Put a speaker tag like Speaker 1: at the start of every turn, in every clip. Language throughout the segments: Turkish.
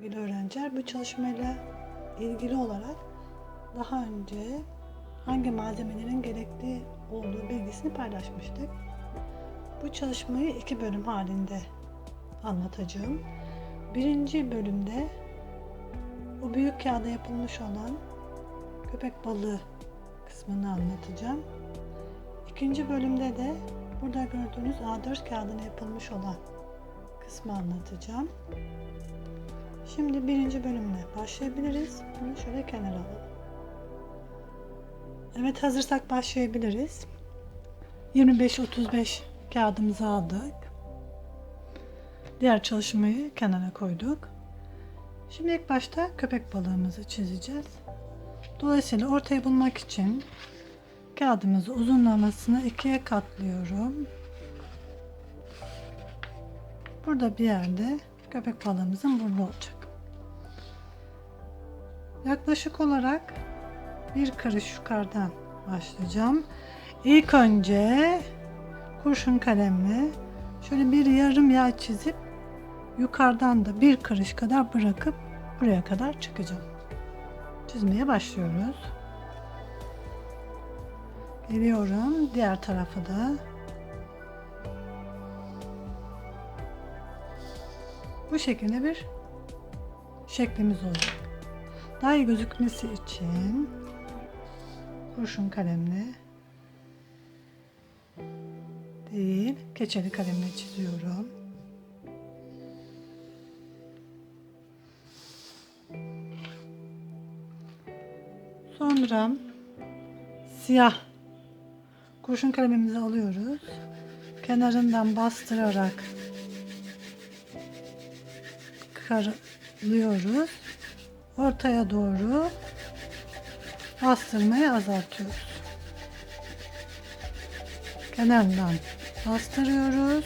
Speaker 1: sevgili öğrenciler. Bu çalışmayla ilgili olarak daha önce hangi malzemelerin gerekli olduğu bilgisini paylaşmıştık. Bu çalışmayı iki bölüm halinde anlatacağım. Birinci bölümde o büyük kağıda yapılmış olan köpek balığı kısmını anlatacağım. İkinci bölümde de burada gördüğünüz A4 kağıdına yapılmış olan kısmı anlatacağım. Şimdi birinci bölümle başlayabiliriz. Bunu şöyle kenara alalım. Evet hazırsak başlayabiliriz. 25-35 kağıdımızı aldık. Diğer çalışmayı kenara koyduk. Şimdi ilk başta köpek balığımızı çizeceğiz. Dolayısıyla ortayı bulmak için kağıdımızı uzunlamasını ikiye katlıyorum. Burada bir yerde köpek balığımızın burnu olacak. Yaklaşık olarak bir karış yukarıdan başlayacağım. İlk önce kurşun kalemle şöyle bir yarım yay çizip yukarıdan da bir karış kadar bırakıp buraya kadar çıkacağım. Çizmeye başlıyoruz. Geliyorum diğer tarafa da. Bu şekilde bir şeklimiz olacak. Daha iyi gözükmesi için kurşun kalemle değil, keçeli kalemle çiziyorum. Sonra siyah kurşun kalemimizi alıyoruz. Kenarından bastırarak karalıyoruz. Ortaya doğru bastırmayı azaltıyoruz. Kenarından bastırıyoruz.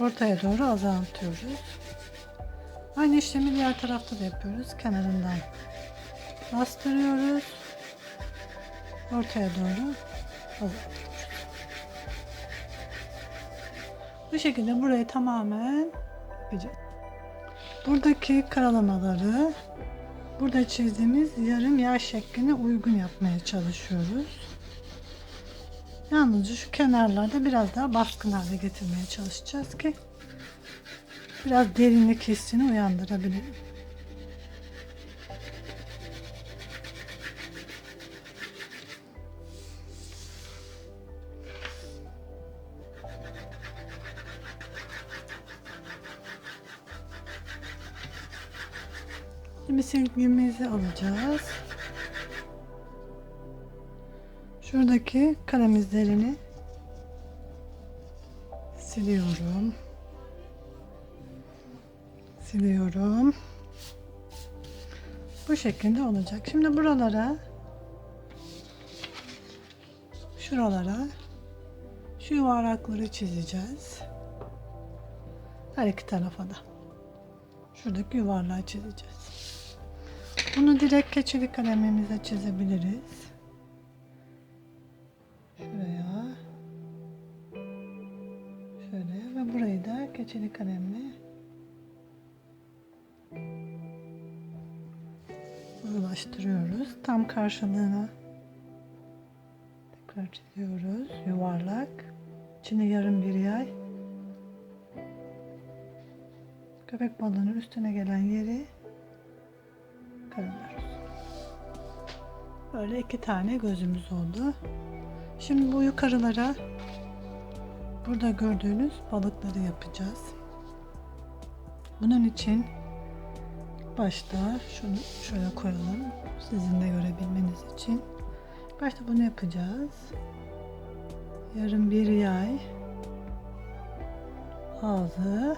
Speaker 1: Ortaya doğru azaltıyoruz. Aynı işlemi diğer tarafta da yapıyoruz. Kenarından bastırıyoruz. Ortaya doğru azaltıyoruz. Bu şekilde burayı tamamen yapacağız. Buradaki karalamaları burada çizdiğimiz yarım yağ şekline uygun yapmaya çalışıyoruz. Yalnızca şu kenarlarda biraz daha baskın hale getirmeye çalışacağız ki biraz derinlik hissini uyandırabilirim. Şimdi silgimizi alacağız. Şuradaki kalem izlerini siliyorum. Siliyorum. Bu şekilde olacak. Şimdi buralara şuralara şu yuvarlakları çizeceğiz. Her iki tarafa da. Şuradaki yuvarlağı çizeceğiz. Bunu direkt keçeli kalemimize çizebiliriz. Şuraya. Şöyle ve burayı da keçeli kalemle ulaştırıyoruz. Tam karşılığına tekrar çiziyoruz. Yuvarlak. İçine yarım bir yay. Köpek balığının üstüne gelen yeri karalıyoruz. Böyle iki tane gözümüz oldu. Şimdi bu yukarılara burada gördüğünüz balıkları yapacağız. Bunun için başta şunu şöyle koyalım sizin de görebilmeniz için. Başta bunu yapacağız. Yarım bir yay ağzı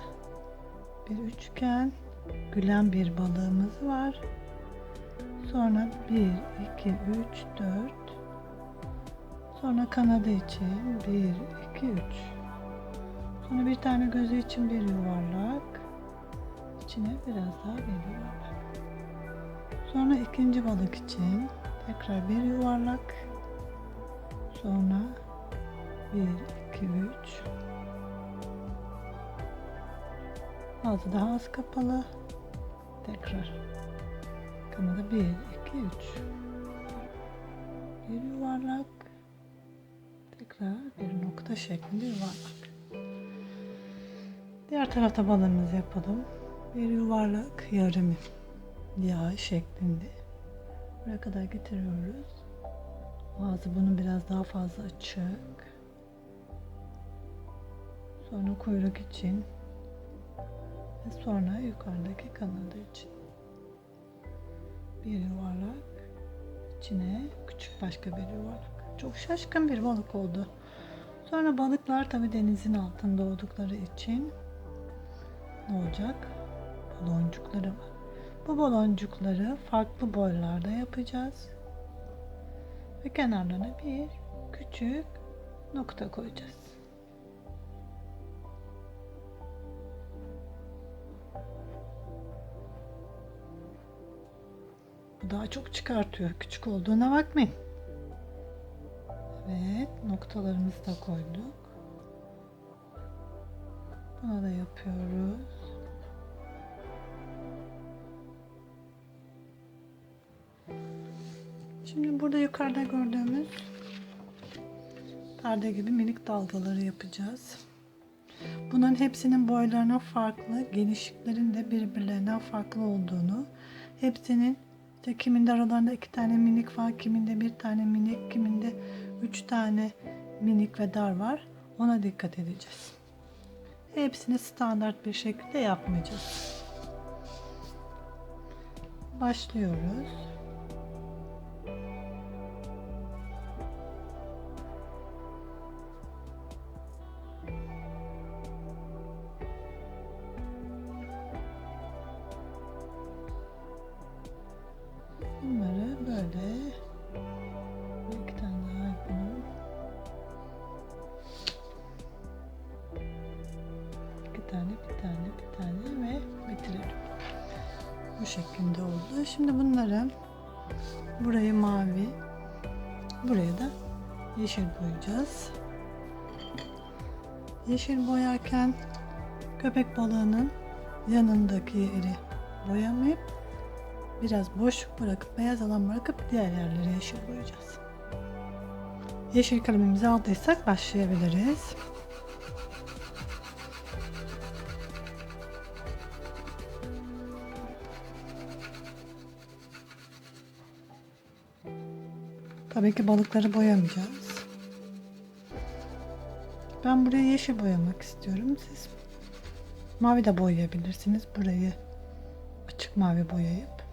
Speaker 1: bir üçgen gülen bir balığımız var. Sonra 1, 2, 3, 4. Sonra kanadı için 1, 2, 3. Sonra bir tane gözü için bir yuvarlak. İçine biraz daha bir yuvarlak. Sonra ikinci balık için tekrar bir yuvarlak. Sonra 1, 2, 3. Ağzı daha az kapalı. Tekrar. Kanadı 1, 2, 3. Bir yuvarlak. Tekrar bir nokta şeklinde yuvarlak. Diğer tarafta balığımızı yapalım. Bir yuvarlak yarım yağ şeklinde. Buraya kadar getiriyoruz. Ağzı bunun biraz daha fazla açık. Sonra kuyruk için ve sonra yukarıdaki kanadı için. Bir yuvarlak içine küçük başka bir yuvarlak. Çok şaşkın bir balık oldu. Sonra balıklar tabi denizin altında oldukları için ne olacak? Baloncukları var. Bu baloncukları farklı boylarda yapacağız. Ve kenarlarına bir küçük nokta koyacağız. Daha çok çıkartıyor. Küçük olduğuna bakmayın. Evet, noktalarımızı da koyduk. Buna da yapıyoruz. Şimdi burada yukarıda gördüğümüz perde gibi minik dalgaları yapacağız. Bunların hepsinin boylarının farklı, genişliklerin de birbirlerinden farklı olduğunu, hepsinin işte kiminde aralarında iki tane minik var, kiminde bir tane minik, kiminde üç tane minik ve dar var. Ona dikkat edeceğiz. Hepsini standart bir şekilde yapmayacağız. Başlıyoruz. İki tane, bir tane, bir tane ve bitirelim. Bu şekilde oldu. Şimdi bunları burayı mavi, buraya da yeşil boyayacağız. Yeşil boyarken köpek balığının yanındaki yeri boyamayıp biraz boşluk bırakıp beyaz alan bırakıp diğer yerleri yeşil boyayacağız. Yeşil kalemimizi aldıysak başlayabiliriz. Tabii ki balıkları boyamayacağız. Ben burayı yeşil boyamak istiyorum. Siz mavi de boyayabilirsiniz. Burayı açık mavi boyayıp.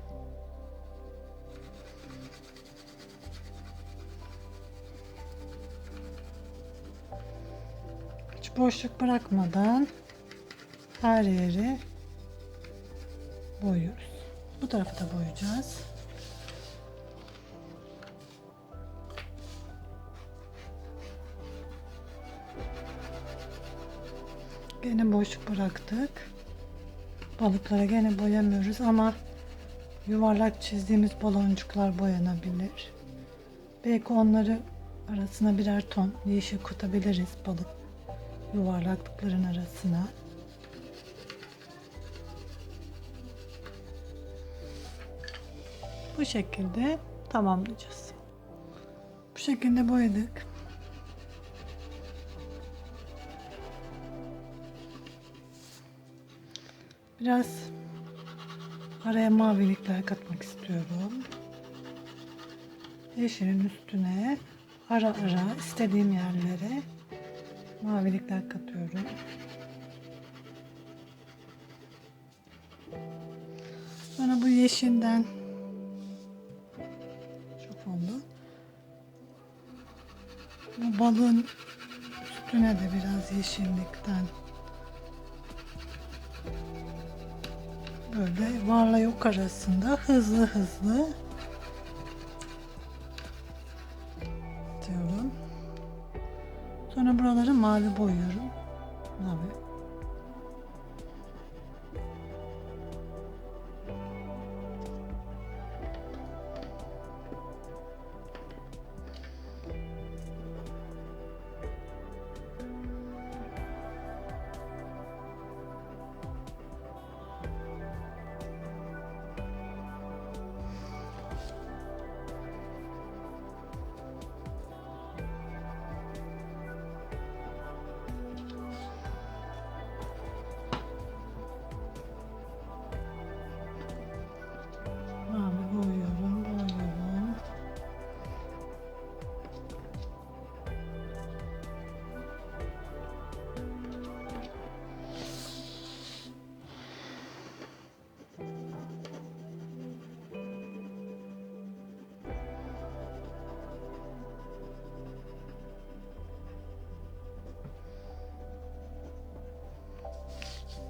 Speaker 1: Hiç boşluk bırakmadan her yeri boyuyoruz. Bu tarafı da boyayacağız. Gene boşluk bıraktık. Balıklara gene boyamıyoruz ama yuvarlak çizdiğimiz baloncuklar boyanabilir. Belki onları arasına birer ton yeşil kutabiliriz balık yuvarlaklıkların arasına. Bu şekilde tamamlayacağız. Bu şekilde boyadık. Biraz araya mavilikler katmak istiyorum. Yeşilin üstüne ara ara istediğim yerlere mavilikler katıyorum. Sonra bu yeşilden çok oldu. Bu balığın üstüne de biraz yeşillikten böyle varla yok arasında hızlı hızlı diyorum. Sonra buraları mavi boyuyorum. Mavi.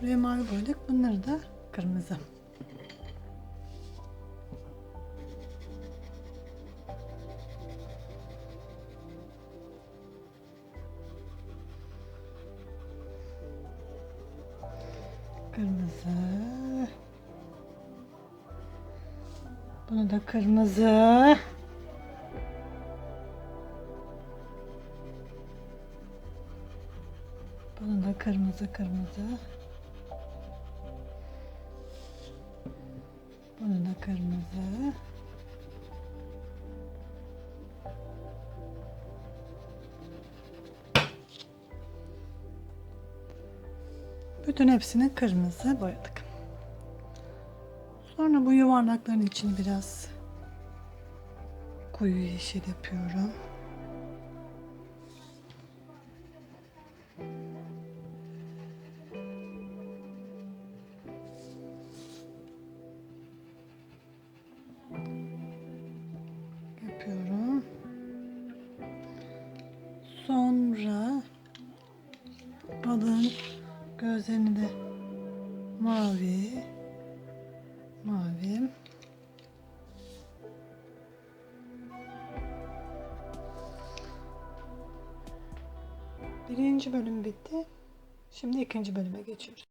Speaker 1: Buraya mavi boyadık. Bunları da kırmızı. Kırmızı. Bunu da kırmızı. Bunu da kırmızı kırmızı. Bunu kırmızı. Bütün hepsini kırmızı boyadık. Sonra bu yuvarlakların içini biraz koyu yeşil yapıyorum. Gözlerini de mavi mavi Birinci bölüm bitti. Şimdi ikinci bölüme geçiyoruz.